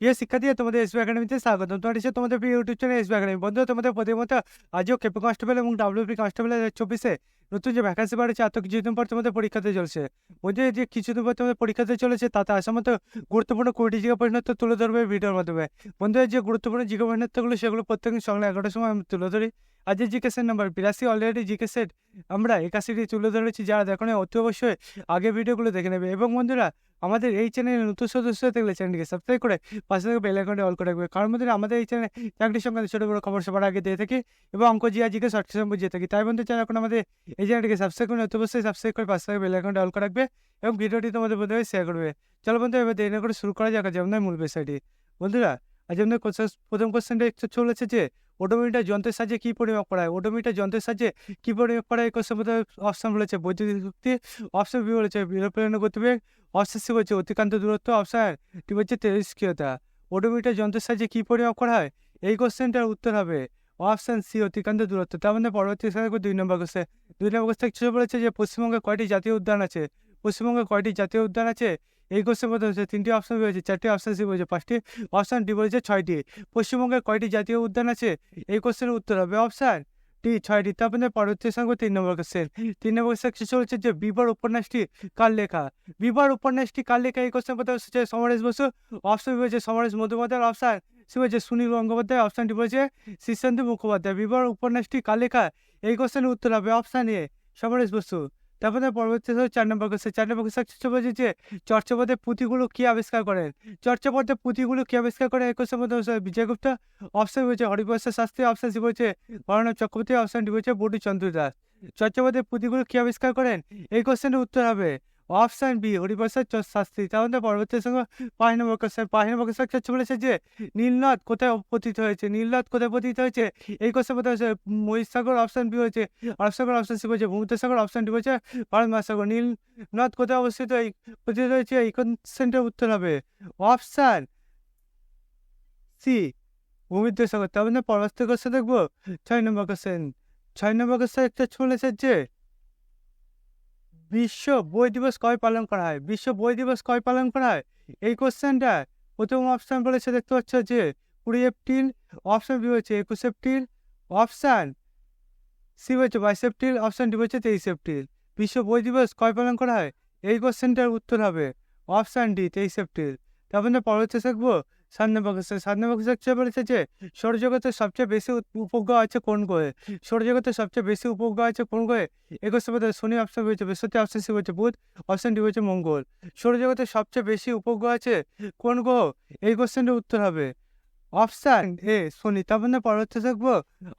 প্রিয় শিক্ষার্থী তোমাদের এসবি একাডেমিতে স্বাগত তোমার এসে তোমাদের প্রিয় ইউটিউব চ্যানেল এসবি একাডেমি বন্ধু তোমাদের প্রতিমত আজও কেপি কনস্টেবল এবং ডাব্লিউপি কনস্টেবল চব্বিশে নতুন যে ভ্যাকান্সি বাড়ছে এত কিছুদিন পর তোমাদের পরীক্ষাতে চলছে বন্ধু যে কিছুদিন পর তোমাদের পরীক্ষাতে চলেছে তাতে আসার মতো গুরুত্বপূর্ণ কুড়িটি জিজ্ঞা প্রশ্নোত্তর তুলে ধরবে ভিডিওর মাধ্যমে বন্ধু যে গুরুত্বপূর্ণ জিজ্ঞা প্রশ্নোত্তরগুলো সেগুলো প্রত্যেকদিন সকালে এগারোটার সময় আমি তুলে ধরি আজকের জিজ্ঞাসের নাম্বার বিরাশি অলরেডি জিজ্ঞাসের আমরা একাশিটি তুলে ধরেছি, যারা দেখো অতি অবশ্যই আগে ভিডিওগুলো দেখে নেবে। এবং বন্ধুরা, আমাদের এই চ্যানেলে নতুন সদস্য থাকলে চ্যানেলটিকে সাবস্ক্রাইব করে পাশে থেকে বেল আইকনটি অল করে রাখবে। কারণ মধ্যে আমাদের এই চ্যানেলে চাকরির সংক্রান্ত ছোটো বড় খবর সবার আগে দিয়ে থাকি এবং অঙ্ক জিয়া, জিকে সেশন বুঝিয়ে থাকি। তাই বন্ধু চান এখন আমাদের এই চ্যানেলটিকে সাবস্ক্রাইব করে অতি অবশ্যই সাবস্ক্রাইব করে পাশে থেকে বেল আইকনটি অল করে রাখবে এবং ভিডিওটি তোমাদের বন্ধুদের শেয়ার করবে। চলো বন্ধু এবার দেরি না করে শুরু করা যাক আমাদের মূল বিষয়টি। বন্ধুরা কোশ্চেন প্রথম কোশ্চেনটা চলেছে যে ওডোমিটার যন্ত্রের সাহায্যে কী পরিমাপ করা হয়? ওডোমিটার যন্ত্রের সাহায্যে কী পরিমাপ করা হয়? কোশ্চেন প্রথমে অপশন বলেছে, বৈদ্যুতিক শক্তি। অপশন বি বলেছে বিরোপ্রেরণ গতিবেগ। অপশন সি বলছে, অতিক্রান্ত দূরত্ব। অপশন টি বলছে, তেজস্ক্রিয়তা। ওডোমিটার যন্ত্রের সাহায্যে কী পরিমাপ করা হয়? এই কোশ্চেনটার উত্তর হবে অপশন সি, অতিক্রান্ত দূরত্ব। তার মধ্যে পরবর্তী সাথে দুই নম্বর কোশ্চেন দুই নম্বর কোশ্চেন বলেছে যে, পশ্চিমবঙ্গে কয়টি জাতীয় উদ্যান আছে? পশ্চিমবঙ্গে কয়টি জাতীয় উদ্যান আছে? এই কোশ্চেন মধ্যে হচ্ছে, তিনটি অপশন রয়েছে, চারটি অপশন সি বলেছে পাঁচটি অপশন ডি বলেছে ছয়টি। পশ্চিমবঙ্গের কয়টি জাতীয় উদ্যান আছে? এই কোশ্চেনের উত্তর হবে অপশন টি ছয়টি। তারপরে পরবর্তী সঙ্গে তিন নম্বর কোশ্চেন তিন নম্বর কোশ্চেন হচ্ছে যে বিবর উপন্যাসটি কার লেখা? বিবর উপন্যাসটি কার লেখা? এই কোশ্চেন মধ্যে হচ্ছে সমরেশ বসু। অপশন হচ্ছে সমরেশ মুখোপাধ্যায় অপশন সি বলছে সুনীল গঙ্গোপাধ্যায় অপশন ডি বলছে শীর্ষেন্দু মুখোপাধ্যায়। বিবর উপন্যাসটি কার লেখা? এই কোশ্চেনের উত্তর হবে অপশন এ সমরেশ বসু। তারপরে পরবর্তী চার নম্বর কোশ্চেন। চার নম্বর কোশ্চেন হচ্ছে যে চর্চাপদের পুঁথিগুলো কি আবিষ্কার করেন? চর্চাপদের পুঁথিগুলো কি আবিষ্কার করেন? এই কোশ্চেন মধ্যে বিজয়গুপ্ত। অপশন হয়েছে হরিপ্রসাদ শাস্ত্রী। অপশন সি বলছে বর্ণব চক্রবর্তী। অপশন ডি বলছে বডি চন্দ্র দাস। চর্চাপদের পুঁথিগুলো কি আবিষ্কার করেন? এই কোশ্চেনের উত্তর হবে অপশন বি হরিপ্রসাদ শাস্ত্রী তাহলে পরবর্তী সঙ্গে পাঁচ নম্বর কোশ্চেন পাঁচ নম্বর কোশ্চেন হচ্ছে বলেছে যে নীলনদ কোথায় পতিত হয়েছে? নীলনদ কোথায় পতিত হয়েছে? এই কোশ্চেন মধ্যে হচ্ছে মহিষসাগর অপশন বি হয়েছে। আরবসাগর অপশন সি বলছে ভূমধ্যসাগর অপশন ডি বলছে ভারত মহাসাগর নীল নদ কোথায় অবস্থিত? এই পতিত হয়েছে, এই কোশ্চেনটার উত্তর হবে অপশন সি ভূমিদ্বসাগর তার মানে পরবর্তী কোশ্চেন দেখব, ছয় নম্বর কোশ্চেন ছয় নম্বর কোশ্চেন একটা চলেছে যে বিশ্ব বই দিবস কয় পালন করা হয়? বিশ্ব বই দিবস কয় পালন করা হয়? এই কোশ্চেনটা প্রথম অপশন বলেছে, দেখতে পাচ্ছ যে কুড়ি এপ্রিল অপশন বি হচ্ছে একুশ এপ্রিল অপশন সি হচ্ছে বাইশ এপ্রিল অপশন ডি হচ্ছে তেইশ এপ্রিল। বিশ্ব বই দিবস কয় পালন করা হয়? এই কোশ্চেনটার উত্তর হবে অপশান ডি, তেইশ এপ্রিল। তারপরে পরবর্তী শিখব সাত নম্বর কোশ্চেন বলেছে যে সৌরজগতের সবচেয়ে বেশি উপগ্রহ আছে কোন গ্রহে? সৌরজগতের সবচেয়ে বেশি উপগ্রহ আছে কোন গ্রহে? একুশে মধ্যে শনি অপশন হয়েছে বৃহস্পতি অপশন সি হচ্ছে বুধ অপশন ডি হচ্ছে মঙ্গল। সৌরজগতের সবচেয়ে বেশি উপগ্রহ আছে কোন গ্রহ? এই কোশ্চেনটার উত্তর হবে অপশান এ, শনি। তারপরে পরবর্তী থাকব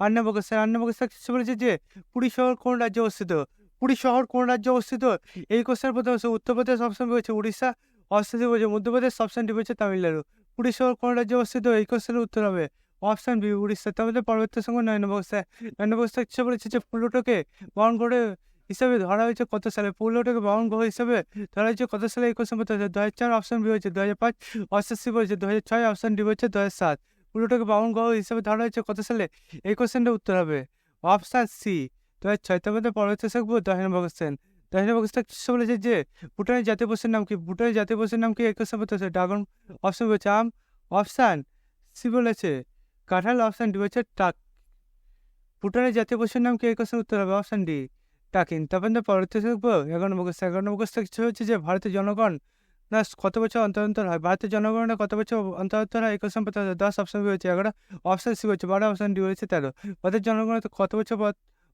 আট নম্বর কোশ্চেন আট নম্বর কোশ্চেন বলেছে যে, পুরী শহর কোন রাজ্যে অবস্থিত? পুরী শহর কোন রাজ্যে অবস্থিত? এই কোশ্চেন প্রথম হচ্ছে উত্তরপ্রদেশ অপশন হচ্ছে উড়িষ্যা সি হচ্ছে মধ্যপ্রদেশ অপশন ডি হচ্ছে তামিলনাড়ু। শহর কোন রাজ্যে অবস্থিত এই কোশ্চেনের উত্তর হবে অপশন বি, উড়িষ্যা। তাহলে পরবর্তী সঙ্গে নয় নম্বর কোশ্চেন নয় নম্বর কোশ্চেন কিছু বলেছে যে প্লুটোকে বহন করে হিসাবে ধরা হয়েছে কত সালে? প্লুটোকে বহন গ্রহ হিসাবে ধরা হয়েছে কত সালে এই কোশ্চেন বলতে দু হাজার চার অপশন বি হয়েছে, দু হাজার পাঁচ অপশন সি বলছে, দু হাজার ছয় অপশন ডি হচ্ছে দু হাজার সাত। প্লুটোকে বামন গ্রহ হিসেবে ধরা হয়েছে কত সালে? এই কোশ্চেনটা উত্তর হবে অপশন সি, দু হাজার ছয়। তার মধ্যে পরবর্তী শিখব দশ নম্বর কোশ্চেন। নম্বর কোশ্চেন কিছু বলেছে যে, ভুটানের জাতীয় পশুর নাম কি? ভুটানের জাতীয় পশুর নাম কি? কোশ্চেন বলতে হচ্ছে ড্রাগন, অপশন বলছে আম, অপশান সি বলেছে কাঁঠাল, অপশান ডি বলছে টাক। ভুটানের জাতীয় পশুর নাম কি? এই কোশ্চেন উত্তর হবে অপশন ডি, টাকিন। তারপরে পরবর্তী শিখব এগারো নম্বর কোশ্চেন এগারো নম্বর কোশ্চেন কিছু হচ্ছে যে ভারতের জনগণ না, কত বছর অন্তর অন্তর হয়? ভারতের জনগণনা কত বছর অন্তর অন্তর হয়? এই কোশ্চেন দশ, অপশন হয়েছে এগারো, অপশন সি হচ্ছে বারো, অপশন ডি হয়েছে তেরো। ভারতের জনগণনা তো কত বছর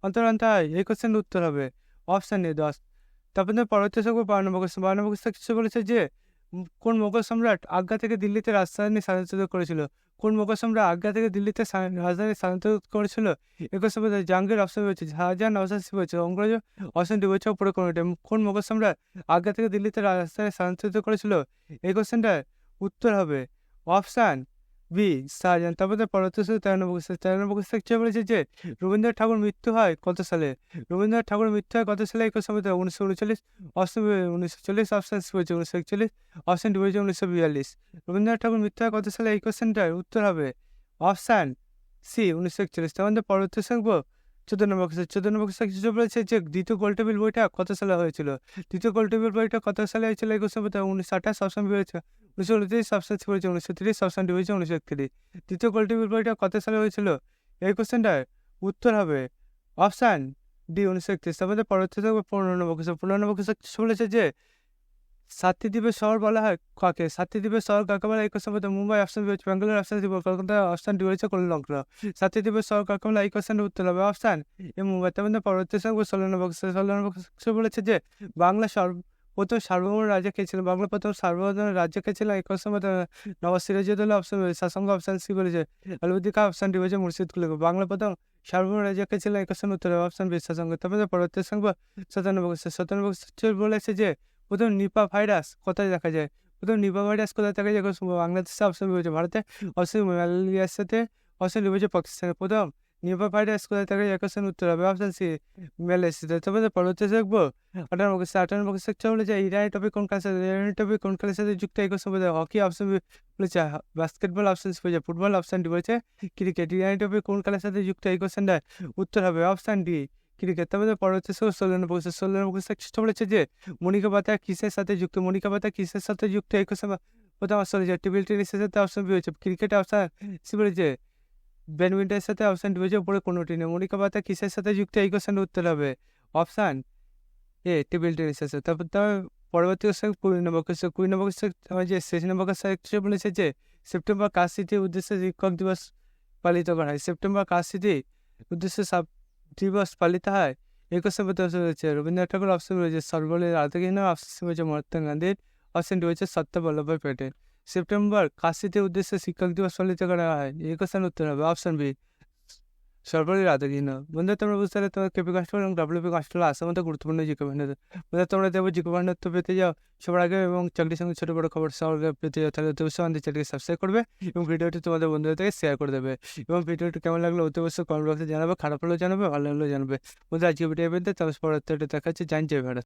অন্তর অন্তর হয়? এই কোশ্চেনের উত্তর হবে। অপশন এ দশ। তারপরে পরবর্তী থাকবে বারো নম্বর কোশ্চেন বারো কিছু বলেছে যে কোন মোগল সম্রাট আগ্রা থেকে দিল্লিতে রাজধানী স্থানান্তরিত করেছিল? কোন মোগল সম্রাট আগ্রা থেকে দিল্লিতে রাজধানী স্থানান্তরিত করেছিল? কোশ্চেন বলতে জাহাঙ্গীর অপশন হয়েছে শাহজাহান অপশন সি হয়েছে অঙ্গ্রেজ অপশন ডি হচ্ছে উপরে কোন মোগল সম্রাট আগ্রা থেকে দিল্লিতে রাজধানী স্থানান্তরিত করেছিল? এই কোশ্চেনটার উত্তর হবে অপশান বি শাহজাহান তারপরে পরবর্তী সাথে তেরো নম্বর কোশ্চেন তেরো নম্বর কোশ্চেন বলেছে যে, রবীন্দ্রনাথ ঠাকুর মৃত্যু হয় কত সালে? রবীন্দ্রনাথ ঠাকুর মৃত্যু হয় কত সালে? কোশ্চেন বলতে উনিশশো উনচল্লিশ। অপশন উনিশশো চল্লিশ। অপশন সি হচ্ছে উনিশশো একচল্লিশ। অপশন ডি হচ্ছে উনিশশো বিয়াল্লিশ। রবীন্দ্রনাথ ঠাকুর মৃত্যু হয় কত সালে? এই কোশ্চেনটার উত্তর হবে। অপশান সি, উনিশশো একচল্লিশ। তার পরবর্তী থাকব চোদ্দ নম্বর কোশ্চেন চোদ্দ নম্বর কোশ্চেন কিছু বলেছে যে, দ্বিতীয় গোলটেবিল বইটা কত সালে হয়েছিল? দ্বিতীয় গোলটেবিল বইটা কত সালে হয়েছিল? বলতে উনিশশো আঠাশ। অপশন বি হয়েছে উনিশশো উনত্রিশ অপশন সি বলেছে? উনিশশো তিরিশ অপশন ডি হয়েছে উনিশশো একত্রিশ। দ্বিতীয় পোল্ট্রি বিল কত সালে হয়েছিল? এই কোশ্চেনটার উত্তর হবে অপশান ডি উনিশশো একত্রিশ। তারপরে পরবর্তী থাকবে পনেরো নম্বর কোশ্চেন পনেরো নম্বর কোশ্চেন বলেছে যে, সাতটি দ্বীপের শহর বলা হয় কাকে? সাতটি দ্বীপের শহর কাকে বলা? এই কোশ্চেন মধ্যে মুম্বাই অপশন বি হচ্ছে Bangalore option C Kolkata option D হচ্ছে কল্যাণ। সাতটি দ্বীপের শহর কাকে বলা এই কোশ্চেনের উত্তর হবে অপশান এ মুম্বাই। তার মধ্যে পরবর্তী থাকবে ষোলো নম্বর ষোলো নম্বর বলেছে যে, বাংলা সর্ব প্রথম সার্বভৌম রাজা ছিলেন বাংলা প্রথম সার্বভৌম রাজ্য ছিলেন এই কোশ্চেন মধ্যে নবাব সিরাজউদ্দৌলা অপশন শাসঙ্গ অপশন সি বলেছে আলবুদ্দিকা অপশন ডি হচ্ছে মুর্শিদ কুলি বাংলা প্রথম সার্বভৌম রাজা কে ছিলেন এই কোশ্চেন উত্তর অপশন বি শাসঙ্গ তারপরে পরবর্তী থাকবে সতানব্বই সতানব্বই বলেছে যে প্রথম নিপা ভাইরাস কোথায় দেখা যায় প্রথম নিপা ভাইরাস কোথায় দেখা যায় বাংলাদেশে অপশন রয়েছে ভারতে অপশন ম্যালেরিয়ার সাথে অপশন রয়েছে পাকিস্তানে প্রথম ভাইরাস কোথায় দেখা যায় কোশ্চেন উত্তর হবে। অপশন সি মালয়েশিয়াতে তবে পরবর্তী দেখব আঠারো কোশ্চেন আঠারো কোশ্চেন বলেছে ইরানি টপিক কোন কালের সাথে ইরানি টপিক কোন কালের সাথে যুক্ত? এই কোশ্চেন বলেছে, হকি অপশন বলেছে, বাস্কেটবল অপশন বলেছে, ফুটবল অপশন ডি বলেছে, ক্রিকেট ইরানি টপিক কোন কালের সাথে যুক্ত? এই কোশ্চেনটা উত্তর হবে অপশন ডি, ক্রিকেট। তবে পরবর্তী ষোলো নম্বর কোশ্চেন ষোলো নম্বর বলেছে যে, মনিকা পাতা কিসের সাথে যুক্ত? মনিকা পাতা কিসের সাথে যুক্ত? এই কোশ্চেন প্রথম অপশন হয়েছে টেবিল টেনিসের সাথে অপশন বি হয়েছে, ক্রিকেট অপশন সি বলেছে ব্যাডমিন্টনের সাথে অপশন ডি হয়েছে উপরে কোনোটি নেই। মনিকা পাতা কিসের সাথে যুক্ত এই কোশ্চেনের উত্তর হবে? অপশান এ টেবিল টেনিসের সাথে। তারপর তবে পরবর্তী কোশ্চেন কুড়ি নম্বর কোশ্চেন কুড়ি নম্বর কোশ্চেন যে, শেষ নম্বর কোশ্চেন বলেছে যে, সেপ্টেম্বর কাজ স্মৃতির উদ্দেশ্যে শিক্ষক দিবস পালিত করা হয়? সেপ্টেম্বর কাজ স্মৃতি উদ্দেশ্যে সাব দিবস পালিত হয়? এই কোশ্চেন বলতে রয়েছে রবীন্দ্রনাথ ঠাকুর অপশন রয়েছে সর্বলের রাধাকৃষ্ণ অপশন রয়েছে মহাত্মা গান্ধীর। অপশন হচ্ছে সত্য বল্লভভাই প্যাটেল সেপ্টেম্বর কাশিতে উদ্দেশ্যে শিক্ষক দিবস পালিত করা হয় এই কোশ্চেন উত্তর হবে অপশন বি সর্বলের রাধাকৃষ্ণ বন্ধু তোমরা বুঝতে পারলে তোমার কেপি কনস্টেবল এবং ডাব্লিউপি কনস্টেবল আসার মতো গুরুত্বপূর্ণ জিকে ভান্ডার বন্ধু তোমরা দেখব জিকে ভান্ডার তো পেতে যাও সবার আগে এবং চাকরির সঙ্গে ছোটো বড়ো খবর সবার পেতে যাও তাহলে অবশ্যই আমাদের চ্যানেলকে সাবস্ক্রাইব করবে এবং ভিডিওটি তোমাদের বন্ধুদের থেকে শেয়ার করে দেবে এবং ভিডিওটি কেমন লাগল অতি অবশ্যই কমেন্ট বক্সে জানাবে খারাপ হলেও জানাবে ভালো হলেও জানাবে বন্ধু আজকে ভিডিও পেতে তারপর দেখা হচ্ছে জানছে ভাড়া